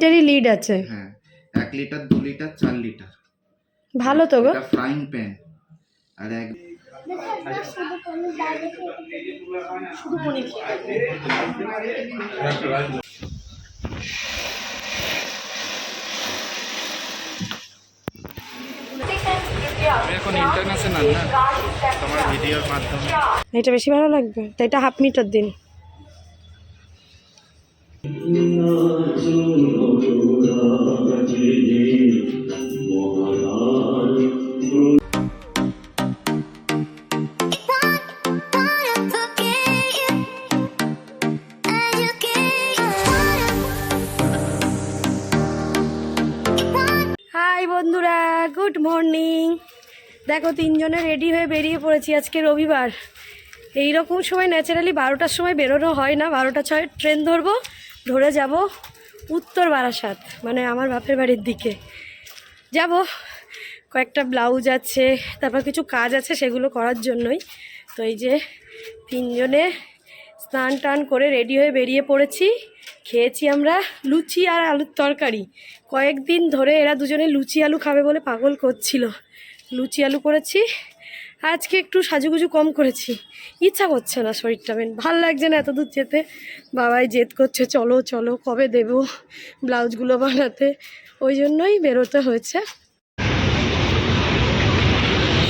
তিনটেরই lead আছে হ্যাঁ এক লিটার দু লিটার চার লিটার ভালো তো গো এটা ফ্রাইং প্যান আর এক আমি এখন ইন্টারন্যাশনাল না তোমার ভিডিওর মাধ্যমে এটা বেশি ভালো লাগবে তো এটা হাফ মিটার দিন বন্ধুরা, গুড মর্নিং। দেখো, তিনজনে রেডি হয়ে বেরিয়ে পড়েছি আজকে রবিবার। এই রকম সময় ন্যাচারালি বারোটার সময় বেরোনো হয় না। বারোটা ছয় ট্রেন ধরবো, ধরে যাব। উত্তর বারাসাত মানে আমার বাপের বাড়ির দিকে। যাব, কয়েকটা ব্লাউজ আছে, তারপর কিছু কাজ আছে সেগুলো করার জন্যই। তো এই যে তিনজনে স্নান টান করে রেডি হয়ে বেরিয়ে পড়েছি। খেয়েছি আমরা লুচি আর আলুর তরকারি। কয়েকদিন ধরে এরা দুজনে লুচি আলু খাবে বলে পাগল করছিল। লুচি আলু করেছি আজকে একটু সাজুগুজু কম করেছি। ইচ্ছা করছে না শরীরটা মেন ভালো লাগছে না এত দূর যেতে। বাবাই জেদ করছে, চলো চলো, কবে দেবো ব্লাউজগুলো বানাতে? ওই জন্যই বেরোতে হয়েছে।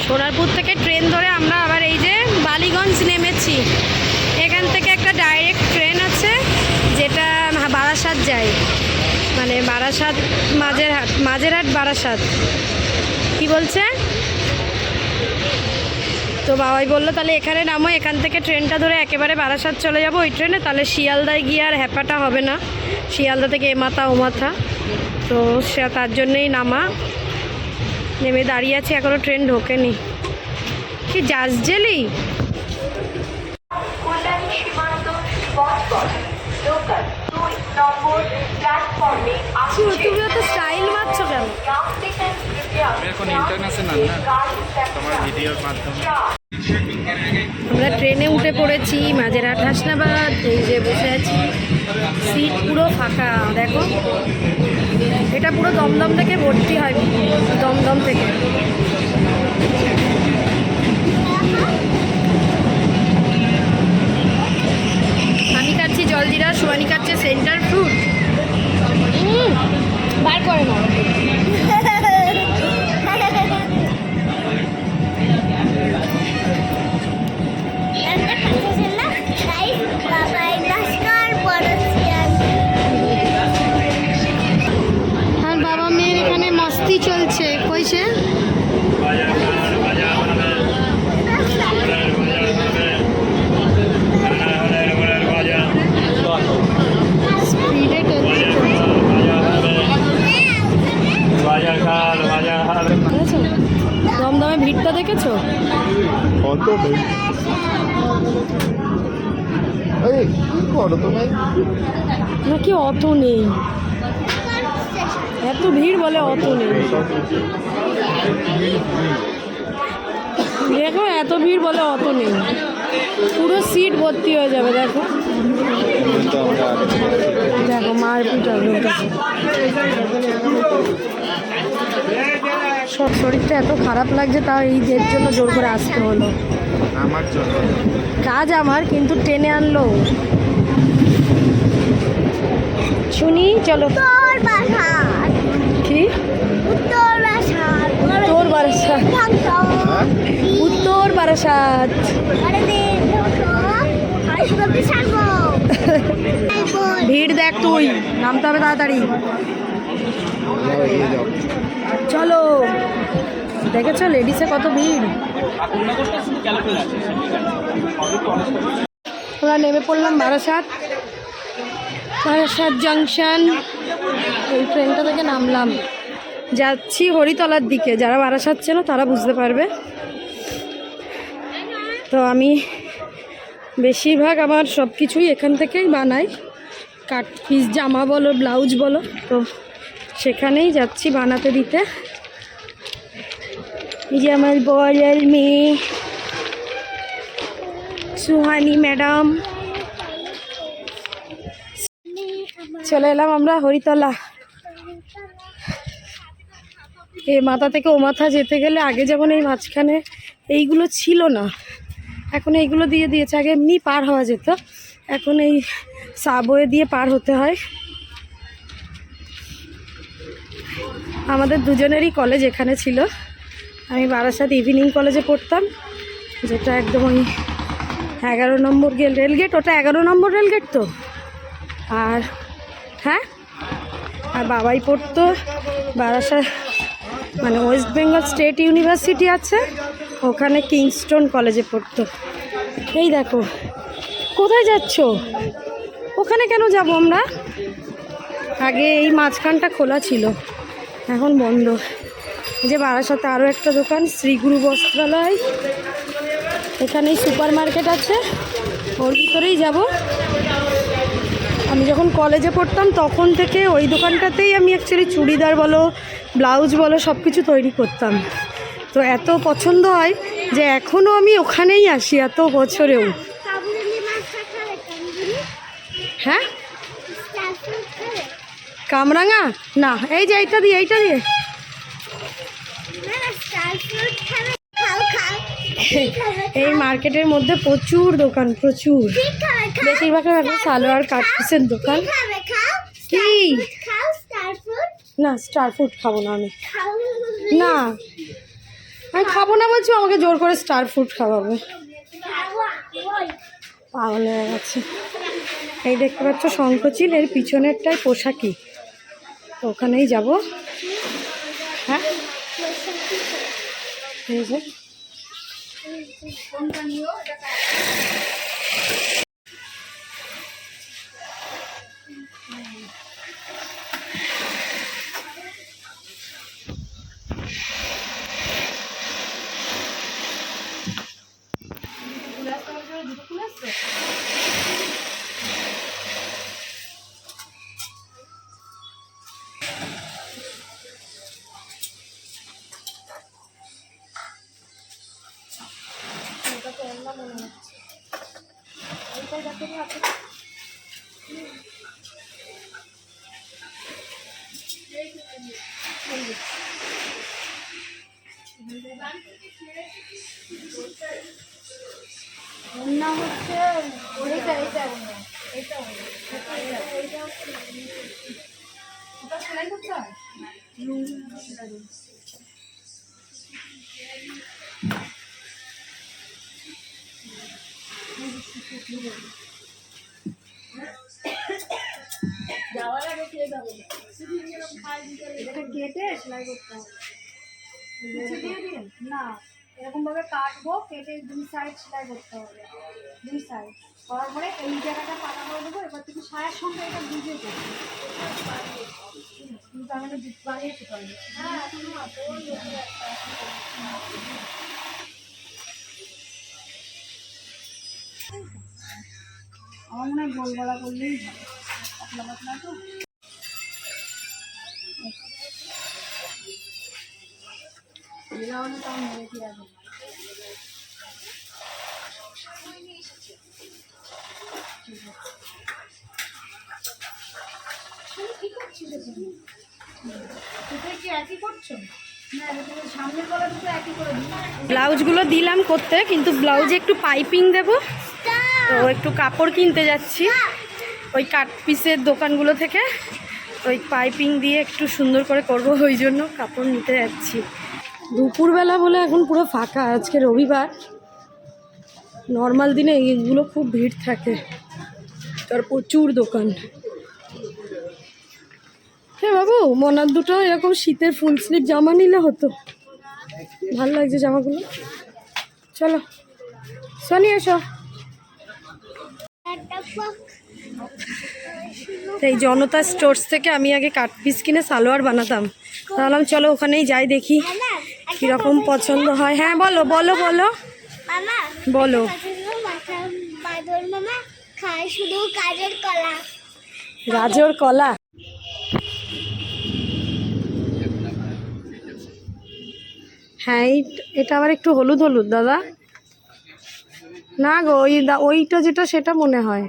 সোনারপুর থেকে ট্রেন ধরে আমরা আবার এই যে বালিগঞ্জ নেমেছি। এখান থেকে একটা ডাইরেক্ট ট্রেন আছে, যেটা বারাসাত যায়। মানে বারাসাত, মাঝেরহাট মাঝেরহাট বারাসাত। কি বলছে? তো বাবাই বলল, তাহলে এখানে নামো, এখান থেকে ট্রেনটা ধরে একেবারে বারাসাত চলে যাব ওই ট্রেনে। তাহলে শিয়ালদায় গিয়ে আর হ্যাপাটা হবে না। শিয়ালদা থেকে এমাথা ওমাথা তো সে তার জন্যই নামা। নেমে দাঁড়িয়ে আছি এখনও ট্রেন ঢোকেনি। কি জাজ জেলি। আমি এখন ইন্টারন্যাশনাল না। তোমার ভিডিওর মাধ্যমে। আমরা ট্রেনে উঠে পড়েছি মাঝেরহাট হাসনাবাদ, এই যে বসে আছি। সিট পুরো ফাঁকা, দেখো। এটা পুরো দমদম থেকে ভর্তি হয়, দমদম থেকে। আমি খাচ্ছি জলজিরা সোয়ানি খাচ্ছে সেন্টার ফ্রুট। বার করে না নাকি অত নেই? এত ভিড় বলে অত নেই। দেখো এত ভিড় বলে অত নেই। পুরো সিট ভর্তি হয়ে যাবে দেখো। দেখো মারপিট হবে সব শরীরটা এত খারাপ লাগছে তাও এই যে জন্য জোর করে আসতে হলো। আমার জন্য। কাজ আমার কিন্তু টেনে আনলো। শুনি চলো। কি? উত্তর বারাসাত উত্তর বারাসাত। ভিড় দেখ তুই। নামতে হবে তাড়াতাড়ি। চলো। দেখেছ লেডিসে কত ভিড়? আমরা নেমে পড়লাম বারাসাত। বারাসাত জাংশন। এই ট্রেনটা থেকে নামলাম। যাচ্ছি হরিতলার দিকে। যারা বারাসাত ছিল তারা বুঝতে পারবে। তো আমি বেশিরভাগ আমার সব কিছুই এখান থেকেই বানাই। কাট পিস জামা বলো, ব্লাউজ বলো। তো সেখানেই যাচ্ছি বানাতে দিতে। এই যে আমার বলার মেয়ে। সুহানি ম্যাডাম। চলে এলাম আমরা হরিতলা। এ মাথা থেকে ও মাথা যেতে গেলে আগে যেমন এই মাঝখানে এইগুলো ছিল না, এখন এইগুলো দিয়ে দিয়েছে। আগে এমনি পার হওয়া যেত, এখন এই সাবওয়ে দিয়ে পার হতে হয়। আমাদের দুজনেরই কলেজ এখানে ছিল। আমি বারাসাত ইভিনিং কলেজে পড়তাম, যেটা একদম ওই এগারো নম্বর রেলগেট ওটা এগারো নম্বর রেলগেট তো। আর হ্যাঁ? আর বাবাই পড়তো বারাসাত মানে ওয়েস্ট বেঙ্গল স্টেট ইউনিভার্সিটি আছে, ওখানে কিংস্টোন কলেজে পড়তো। এই দেখো, কোথায় যাচ্ছ? ওখানে কেন যাব আমরা? আগে এই মাঝখানটা খোলা ছিল, এখন বন্ধ। যে বারাসাতে আরও একটা দোকান শ্রীগুরু বস্ত্রালয়। এখানেই সুপার মার্কেট আছে, ওর ভিতরেই যাব। আমি যখন কলেজে পড়তাম, তখন থেকে ওই দোকানটাতেই আমি অ্যাকচুয়ালি চুড়িদার বলো ব্লাউজ বলো সব কিছু তৈরি করতাম। তো এত পছন্দ হয় যে এখনও আমি ওখানেই আসি এত বছরেও। হ্যাঁ? কামরাঙা? না, এই যে এইটা দিয়ে এইটা দিয়ে। এই মার্কেটের মধ্যে প্রচুর দোকান, প্রচুর। ঠিক বেশিরভাগ এখন সালোয়ার, কাটপিসের দোকান। কি? না স্টার ফুড খাব না আমি। না। আমি খাব না বলছি, আমাকে জোর করে স্টার ফুড খাওয়াবে। পাগল হয়ে গেছে। এই দেখতে পাচ্ছ শঙ্খচিল এর পিছনেরটাই পোশাকি ওখানেই যাব। হ্যাঁ? এই যে। এটা অন্য হচ্ছে এটা এটা এটা এটা ওটা সেলাই করতে হয় Thank you. কেটে সেলাই করতে হবে। না এরকম ভাবে কাটবো কেটে দুই সাইড সেলাই করতে হবে। দুই সাইড করার পরে এই জায়গাটা পাতা করে দেবো এবার থেকে সায়ার সঙ্গে এটা বুঝে দেবো। কিন্তু আমি বানিয়েছি পারব হ্যাঁ আমার মনে হয় গোল গলা করলেই ভালো পাতলা পাতলা তো? ব্লাউজগুলো দিলাম করতে কিন্তু ব্লাউজে একটু পাইপিং দেব। তো একটু কাপড় কিনতে যাচ্ছি। ওই কাট পিসের দোকানগুলো থেকে। ওই পাইপিং দিয়ে একটু সুন্দর করে করব, ওই জন্য কাপড় নিতে যাচ্ছি। দুপুরবেলা বলে এখন পুরো ফাঁকা, আজকে রবিবার। নর্মাল দিনে এইগুলো খুব ভিড় থাকে। তার প্রচুর দোকান। হ্যাঁ বাবু, মনার দুটো এরকম শীতের ফুল স্লিপ জামা নিলে হতো। ভালো লাগছে জামাগুলো। চলো শনি এসো। এই জনতা স্টোর্স থেকে আমি আগে কাট পিস কিনে সালোয়ার বানাতাম। তাহলাম চলো ওখানেই যাই দেখি কীরকম পছন্দ হয়। হ্যাঁ বলো বলো বলো। বলো। গাজর কলা। হ্যাঁ এটা আবার একটু হলুদ হলুদ দাদা। না গো ওই ওইটা যেটা সেটা মনে হয়।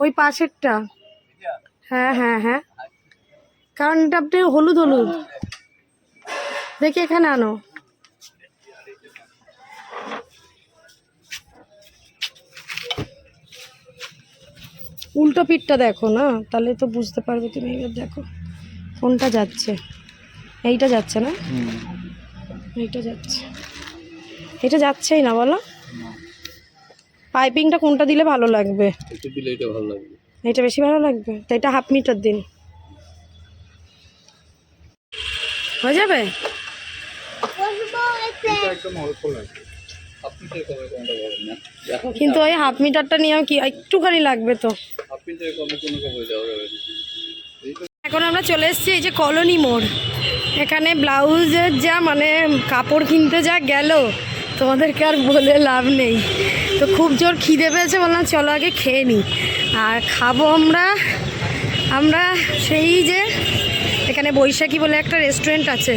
ওই পাশেরটা। হ্যাঁ হ্যাঁ হ্যাঁ। কারণ এটা আপনি হলুদ হলুদ। দেখি এখানে আনো। উল্টো পিঠটা দেখো না? তাহলে তো বুঝতে পারবে তুমি এবার দেখো কোনটা যাচ্ছে। এইটা যাচ্ছে না? এইটা যাচ্ছে। এটা যাচ্ছেই না বলো। পাইপিংটা কোনটা দিলে ভালো লাগবে? এটা বেশি ভালো লাগবে? তো এটা হাফ মিটার দিন। হয়ে যাবে? কিন্তু ওই হাফ মিটারটা নিয়ে কি একটুখানি লাগবে তো এখন আমরা চলে এসেছি এই যে কলোনি মোড়। এখানে ব্লাউজের যা মানে কাপড় কিনতে যা গেল তোমাদেরকে আর বলে লাভ নেই। তো খুব জোর খিদে পেয়েছে, বললাম চলো আগে খেয়ে নিই আর খাব আমরা আমরা সেই যে এখানে বৈশাখী বলে একটা রেস্টুরেন্ট আছে,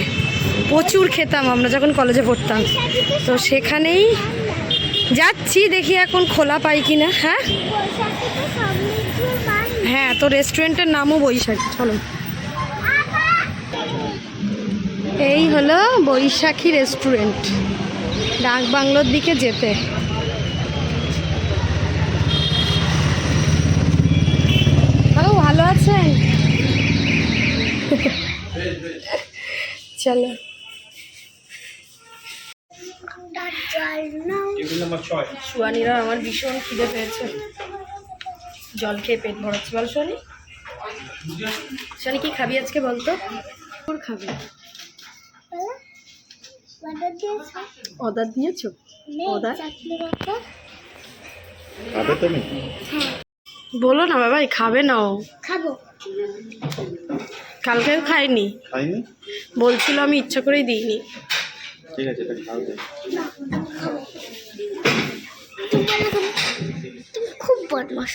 প্রচুর খেতাম আমরা যখন কলেজে পড়তাম। তো সেখানেই যাচ্ছি, দেখি এখন খোলা পাই হ্যাঁ? বৈশাখীতে সমৃদ্ধির মান হ্যাঁ তো রেস্টুরেন্টের নামও বৈশাখী, চলো। এই হলো বৈশাখী রেস্টুরেন্ট ডাক বাংলোর দিকে যেতে। ভালো আছেন? চলো। সুয়ানিরা আমার ভীষণ খিদে পেয়েছে। জল খেয়ে পেট ভরাচ্ছি। বল সোনি সোনি কি খাবি আজকে বলতো? তোর খাবি। অর্ডার দিয়েছ? অর্ডার? খাবে তুমি? বলো না বাবা এই খাবে না ও। খাব। কালকেও খাইনি খাইনি বলছিল আমি ইচ্ছা করেই দিইনি। ঠিক আছে এটা তুমি তুমি খুব বদমাস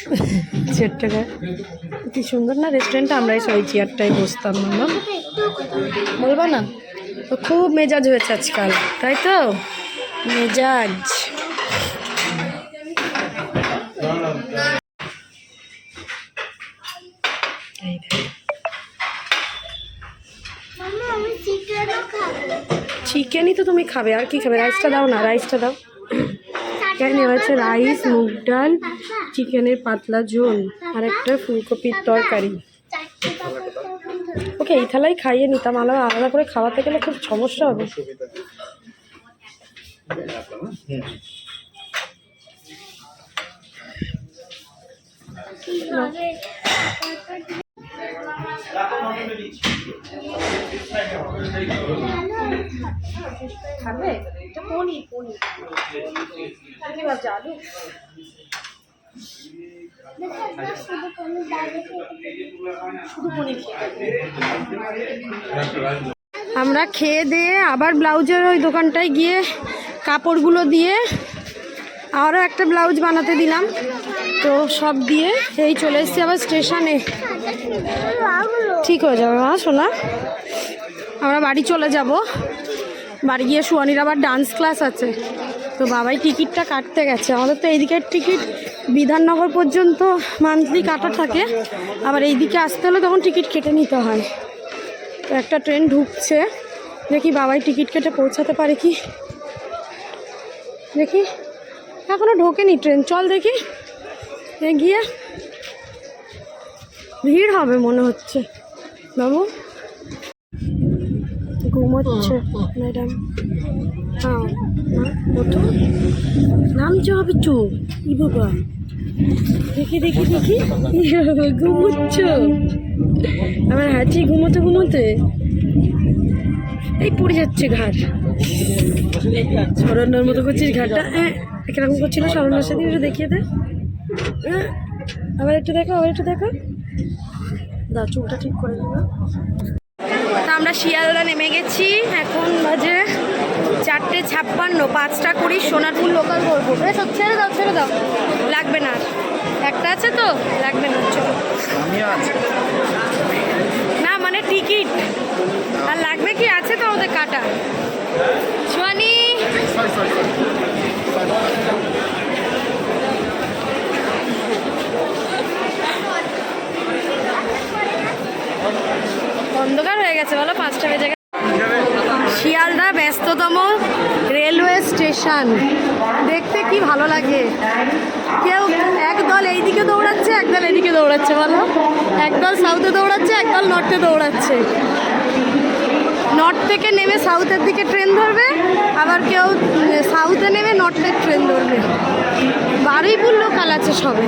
কি সুন্দর না রেস্টুরেন্টটা আমরাই সবাই চেয়ারটাই বসতাম না বলব না? তো খুব মেজাজ হয়েছে আজকাল তাই তো? মেজাজ। চিকেনই তো তুমি খাবে, আর কি খাবে? রাইসটা দাও না রাইসটা দাও। এখানে হচ্ছে রাইস মুগ ডাল, চিকেনের পাতলা ঝোল, আর একটা ফুলকপির তরকারি। ওকে এই থালাই খাইয়ে নিতাম, আলাদা আলাদা করে খাওয়াতে গেলে খুব সমস্যা হবে। খাবে? পনির পনির। কি ভাবছ আলু আমরা খেয়ে দিয়ে আবার ব্লাউজের ওই দোকানটায় গিয়ে কাপড়গুলো দিয়ে আরও একটা ব্লাউজ বানাতে দিলাম। তো সব দিয়ে এই চলে এসেছি আবার স্টেশনে। ঠিক হয়ে যাবে মা শোনা আমরা বাড়ি চলে যাব। বাড়ি গিয়ে সুয়ানির আবার ডান্স ক্লাস আছে। তো বাবাই টিকিটটা কাটতে গেছে। আমাদের তো এইদিকের টিকিট বিধাননগর পর্যন্ত মান্থলি কাটা থাকে। আবার এইদিকে আসতে হলে তখন টিকিট কেটে নিতে হয়। তো একটা ট্রেন ঢুকছে। দেখি বাবাই টিকিট কেটে পৌঁছাতে পারে কি? দেখি। এখনও ঢোকেনি ট্রেন। চল দেখি। গিয়ে ভিড় হবে মনে হচ্ছে। বাবু? ঘুমোচ্ছে, ম্যাডাম। হ্যাঁ ওঠো। নামছে হবে চু ই বাবা। দেখি দেখি দেখি। ঘুমোচ্ছ। আমার হাঁচি ঘুমোতে ঘুমোতে। এই পড়ে যাচ্ছে ঘাট মতো করছিস ঘাটটা কীরকম করছিল সরণ্যার সাথে একটু দেখিয়ে দে। হ্যাঁ, আবার একটু দেখো আবার একটু দেখো। দাও চুলটা ঠিক করে দেবো তা আমরা শিয়ালদা নেমে গেছি। এখন বাজে চারটে ছাপ্পান্ন পাঁচটা কুড়ি সোনারপুর লোকাল ধরবো সব ছেড়ে দাও ছেড়ে দাও। লাগবে না একটা আছে তো? লাগবে না চলো। না মানে টিকিট। আর লাগবে কি? আছে তো আমাদের কাটা। সোয়ানি অন্ধকার হয়ে গেছে বলো পাঁচটা বেজে গেছে শিয়ালদা ব্যস্ততম রেলওয়ে স্টেশন দেখতে কি ভালো লাগে। কেউ একদল এইদিকে দৌড়াচ্ছে একদল এদিকে দৌড়াচ্ছে, বলো। একদল সাউথে দৌড়াচ্ছে একদল নর্থে দৌড়াচ্ছে। নর্থ থেকে নেমে সাউথের দিকে ট্রেন ধরবে, আবার কেউ সাউথে নেমে নর্থের ট্রেন ধরবে। বারুইপুর লোকাল আছে সবে।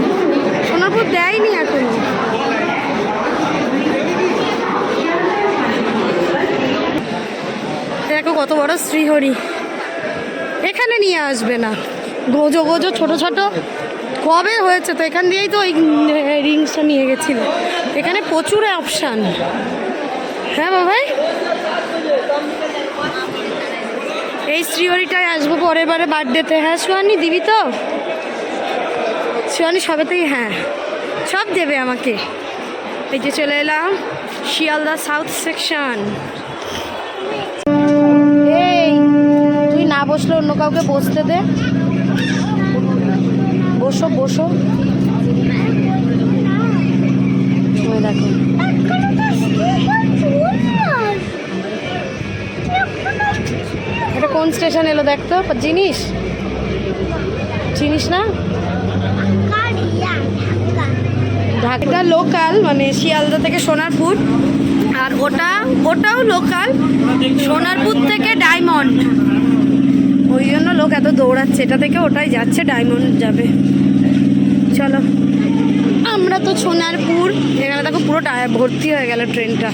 সোনারপুর দেয়নি এখনও। দেখো কত বড় শ্রীহরি। এখানে নিয়ে আসবে না। গোজো গোজো, ছোট ছোট। কবে হয়েছে তো? এখান দিয়েই তো ওই রিংসটা নিয়ে গেছিল। এখানে প্রচুর অপশান হ্যাঁ বাবাই এই শ্রীহরিটায় আসব পরের বারে বার্থডেতে হ্যাঁ সোয়ানি দিবি তো? সোয়ানি সবেতেই হ্যাঁ। সব দেবে আমাকে। এই যে চলে এলাম শিয়ালদা সাউথ সেকশন এই, তুই না বসলে অন্য কাউকে বসতে দে। বসো বসো। দেখো। এটা কোন স্টেশন এলো দেখতো জিনিস? চিনিস না? ঢাকা লোকাল মানে শিয়ালদা থেকে সোনারপুর। আর ওটা, ওটাও লোকাল, সোনারপুর থেকে ডায়মন্ড। ওই জন্য লোক এত দৌড়াচ্ছে। এটা থেকে ওটাই যাচ্ছে ডায়মন্ড যাবে। চলো। আমরা তো সোনারপুর। এখানে দেখো পুরো ভর্তি হয়ে গেল ট্রেনটা।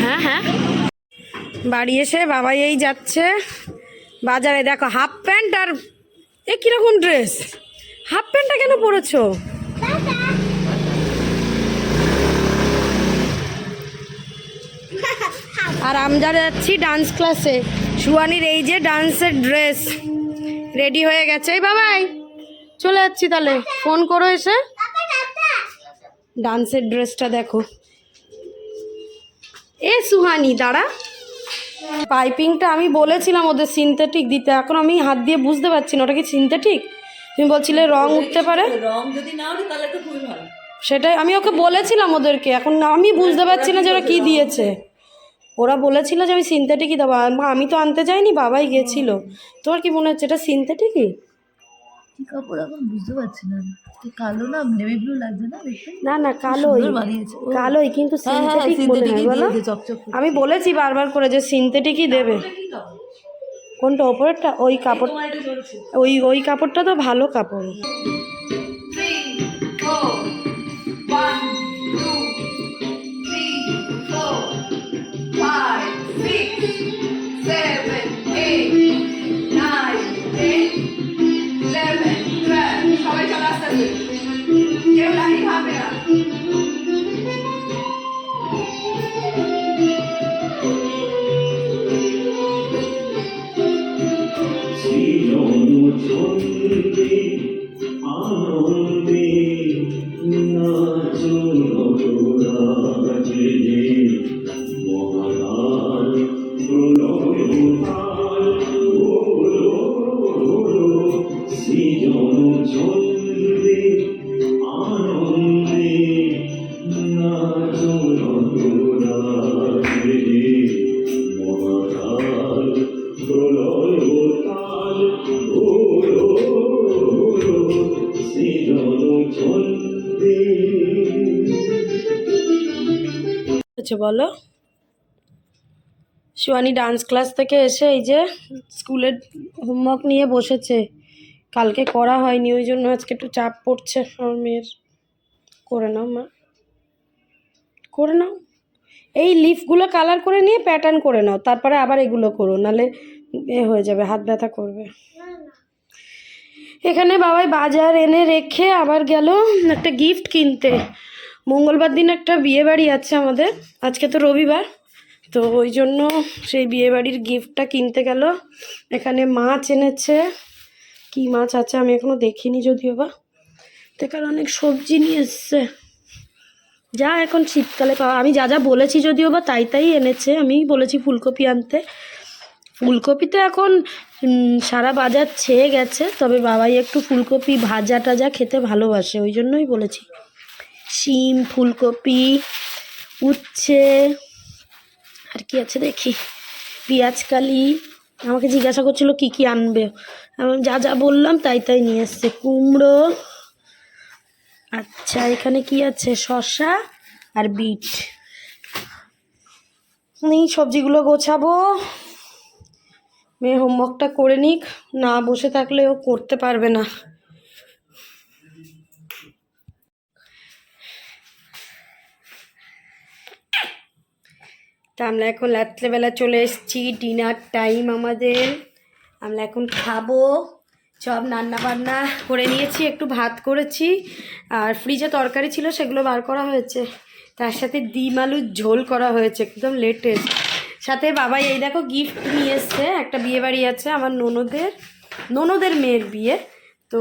হ্যাঁ হ্যাঁ। বাড়ি এসে বাবাই এই যাচ্ছে। বাজারে দেখো হাফ প্যান্ট আর এ কীরকম ড্রেস হাফ প্যান্টটা কেন পরেছো? আর আমরা যাচ্ছি ডান্স ক্লাসে সুয়ানির এই যে ডান্সের ড্রেস রেডি হয়ে গেছে। এই বাবাই চলে যাচ্ছি তাহলে। ফোন করো এসে। ডান্সের ড্রেসটা দেখো। এ সুহানি দাঁড়া। পাইপিংটা আমি বলেছিলাম ওদের সিনথেটিক দিতে। এখন আমি হাত দিয়ে বুঝতে পারছি না ওটা কি সিনথেটিক তুমি বলছিলে রং উঠতে পারে। রং যদি না ওঠে তাহলে তো খুবই ভালো সেটাই আমি ওকে বলেছিলাম ওদেরকে। এখন আমি বুঝতে পারছি না যে ওরা কী দিয়েছে। ওরা বলেছিল যে আমি সিনথেটিকই দেবো। আমি তো আনতে যাইনি বাবাই গেছিল। তোমার কি মনে হচ্ছে এটা সিনথেটিকই কি কাপড়? এখন বুঝতে পারছি না। কালো না নেভি ব্লু লাগছে না না না কালোই। কালোই কিন্তু সিনথেটিক মনে হয় বলো। আমি বলেছি বারবার করে যে সিনথেটিকই দেবে। কোনটা ওপরেরটা? ওই কাপড় ওই ওই কাপড়টা তো ভালো কাপড়। বলো? শিবানী ডান্স ক্লাস থেকে এসে এই যে স্কুলের হোমওয়ার্ক নিয়ে বসেছে। কালকে করা হয়নি, ওই জন্য আজকে একটু চাপ পড়ছে। আমার মেয়ের করে নাও মা। করে নাও। এই লিফগুলো কালার করে নিয়ে প্যাটার্ন করে নাও, তারপরে আবার এগুলো করো, নালে এ হয়ে যাবে, হাত ব্যথা করবে। এখানে বাবাই বাজার এনে রেখে আবার গেল একটা গিফট কিনতে। মঙ্গলবার দিন একটা বিয়ে বাড়ি আছে আমাদের। আজকে তো রবিবার। তো ওই জন্য সেই বিয়ে বাড়ির গিফটটা কিনতে গেল। এখানে মাছ এনেছে। কি মাছ আছে আমি এখনও দেখিনি যদিও বা। তো এখানে অনেক সবজি নিয়ে এসছে। যা এখন শীতকালে পাওয়া আমি যা যা বলেছি যদিও বা তাই তাই এনেছে। আমি বলেছি ফুলকপি আনতে। ফুলকপি তো এখন সারা বাজার ছেয়ে গেছে। তবে বাবাই একটু ফুলকপি ভাজা টাজা খেতে ভালোবাসে, ওই জন্যই বলেছি। শিম, ফুলকপি, উচ্ছে, আর কি আছে দেখি? পেঁয়াজ, কালি। আমাকে জিজ্ঞাসা করছিল কি কি আনবে। আমি যা যা বললাম তাই তাই নিয়ে এসছে। কুমড়ো আচ্ছা এখানে কি আছে? শসা আর বিট। এই সবজিগুলো গোছাবো। মেয়ে হোমওয়ার্কটা করে নিক। না বসে থাকলে ও করতে পারবে না। তা আমরা এখন রাত্রেবেলা চলে এসেছি ডিনার টাইম আমাদের। আমরা এখন খাব। সব রান্না বান্না করে নিয়েছি, একটু ভাত করেছি। আর ফ্রিজে তরকারি ছিল, সেগুলো বার করা হয়েছে। তার সাথে ডিম আলুর ঝোল করা হয়েছে, একদম লেটেস্ট সাথে বাবাই, এই দেখো গিফট নিয়ে এসছে, একটা বিয়ে বাড়ি আছে আমার ননদের ননদের মেয়ের বিয়ে। তো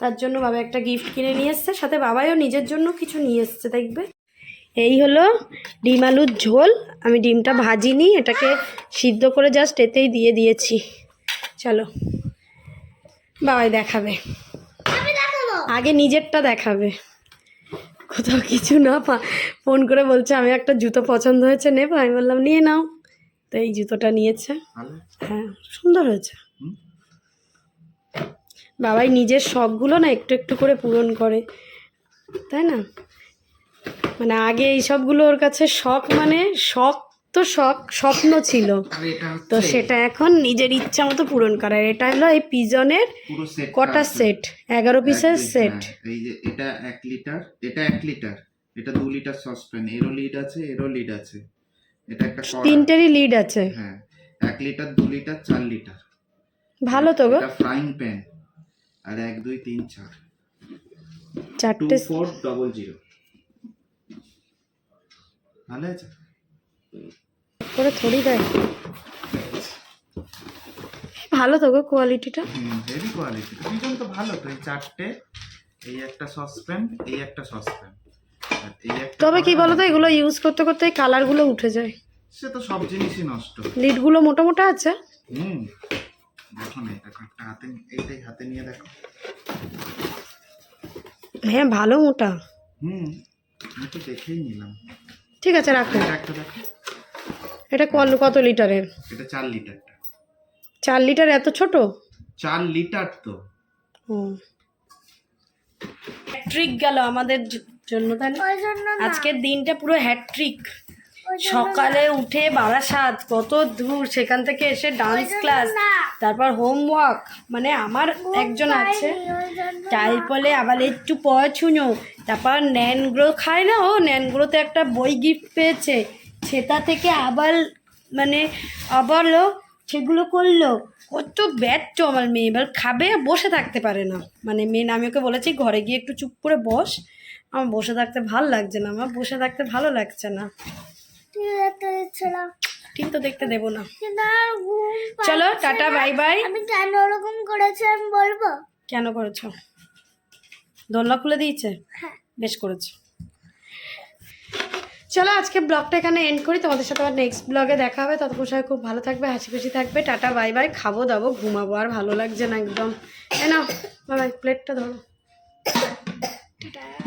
তার জন্য বাবা একটা গিফট কিনে নিয়ে এসছে, সাথে বাবাইও নিজের জন্য কিছু নিয়ে এসছে, দেখবে। এই হলো ডিম আলুর ঝোল। আমি ডিমটা ভাজিনি এটাকে সিদ্ধ করে জাস্ট এতেই দিয়ে দিয়েছি। চলো বাবাই দেখাবে। আগে নিজেরটা দেখাবে। কোথাও কিছু না পা ফোন করে বলছে আমি একটা জুতো পছন্দ হয়েছে নেব? আমি বললাম নিয়ে নাও। তো এই জুতোটা নিয়েছে। হ্যাঁ সুন্দর হয়েছে। বাবাই নিজের শখগুলো না একটু একটু করে পূরণ করে। তাই না? মানে আগে এই সবগুলো ওর কাছে শখ মানে শখ তো শখ স্বপ্ন ছিল। তো সেটা এখন নিজের ইচ্ছা মতো পূরণ করার। এটা হলো এই পিজনের কটা সেট এগারো পিসের সেট এই যে এটা এক লিটার এটা এক লিটার এটা দু লিটার সসপ্যান এরও লিড আছে এরও লিড আছে। এটা একটা। তিনটেরই লিড আছে? হ্যাঁ এক লিটার দু লিটার চার লিটার ভালো তো গো। এটা ফ্রাইং প্যান আর এক দুই তিন চার। চারটে ফোর ডবল জিরো ভালো আছে? করে থরি দেয়। ভালো তো গো কোয়ালিটিটা হেভি কোয়ালিটি দুজন তো ভালো তো এই চারটে এই একটা সসপ্যান এই একটা সসপ্যান তবে কি কড়া। বলো তো এগুলো ইউজ করতে করতে কালারগুলো উঠে যায়। সে তো সব জিনিসই নষ্ট। লিডগুলো মোটা মোটা আছে। হুম দেখো না এটা একটা হাতে এইটাই হাতে নিয়ে দেখো। হ্যাঁ ভালো মোটা। হুম আমি তো দেখেই নিলাম। ঠিক আছে রাখুন। এটা কল- কত লিটারের? এটা চার লিটার চার লিটার এত ছোট? চার লিটার তো। ও। হ্যাট্রিক গেল আমাদের জন্য তাই আজকের দিনটা পুরো হ্যাট্রিক সকালে উঠে বারাসাত কত দূর সেখান থেকে এসে ডান্স ক্লাস তারপর হোমওয়ার্ক মানে আমার একজন আছে তারপরে আবার একটু পড়াশুনো তারপর ন্যানগ্রো খায় না ও? ন্যানগ্রোতে একটা বই গিফট পেয়েছে সেটা থেকে আবার মানে আবারও সেগুলো করল। কত ব্যর্থ আমার মেয়ে এবার খাবে বসে থাকতে পারে না। মানে মেন আমি ওকে বলেছি ঘরে গিয়ে একটু চুপ করে বস। আমার বসে থাকতে ভালো লাগছে না আমার বসে থাকতে ভালো লাগছে না। টিভি তো দেখতে দেবো না। চলো টাটা বাই বাই আমি কেন ওরকম করেছি আমি বলব? কেন করেছ? দোলনা খুলে দিয়েছে? হ্যাঁ। বেশ করেছ। চলো আজকে ব্লগটা এখানে এন্ড করি। তোমাদের সাথে আবার নেক্সট ব্লগে দেখা হবে। ততক্ষণ সবাই খুব ভালো থাকবে হাসি খুশি থাকবে। টাটা বাই বাই খাব দাবো ঘুমাবো। আর ভালো লাগছে না একদম। এ নাও বাই প্লেটটা ধরো। টাটা।